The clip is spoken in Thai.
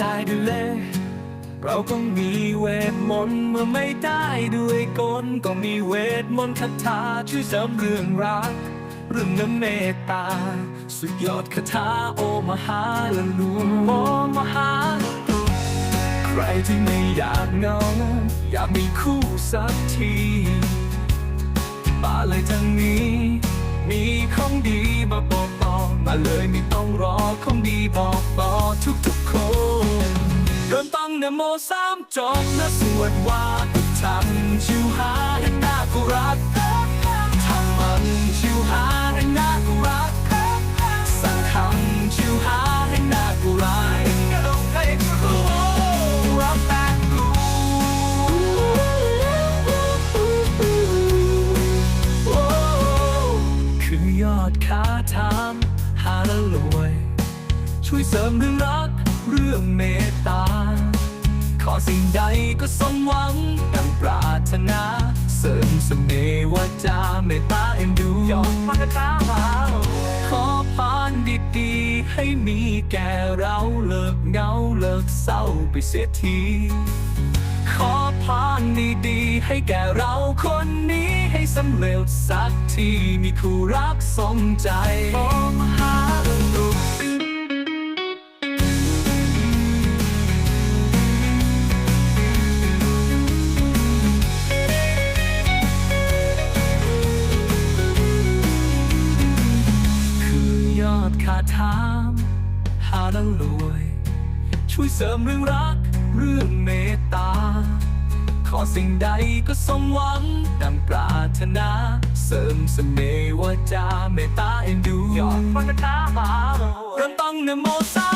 ได้ด้วยเลย เราก็มีเวทมนต์เมื่อไม่ได้ด้วยกลก็มีเวทมนต์คาถาช่วยเสริมเรื่องรัก เรื่องน้ำเมตตา สุดยอดคาถาโอมหาละลวงโอมหา ใครที่ไม่อยากเงา อยากมีคู่สักทีมาเลยทางนี้ มีของดีมาบอกต่อ มาเลยไม่ต้องรอของดีบอกต่อทุกๆคนเริ่มต้งนโมสามจบและสวดว่าทธังชิวหาให้หน้ากุรักธรรมันชิวหาให้หน้ากุรักสั่งฆังชิวหาให้หน้ากุรายกระดกให้กูรับแบกกูโอ้คือยอดคาถามาและรวย ช่วยเสริมเรื่องรักเรื่องเมตตา ขอสิ่งใดก็สมหวังดังปรารถนา เสริมเสน่ห์วาจาเมตตาเอ็นดูยอดมากตามาขอพรดีๆให้มีแก่เราเลิกเหงาเลิกเศร้าไปเสียที ขอพรดีๆให้แก่เราคนนี้ให้สำเร็จสักทีมีคู่รักสมใจมหาลุกคือยอดคาถามหาแล้วรวย ช่วยเสริมเรื่องรัก เรื่องเมตตา อสิ่งใดก็สมหวังดังปรารถนา เสริมเสน่ห์วาจาเมตตาเอ็นดูยอดพระคามาเริ่มต้องนโมสามจบแล้วสวดว่าทังชิวหา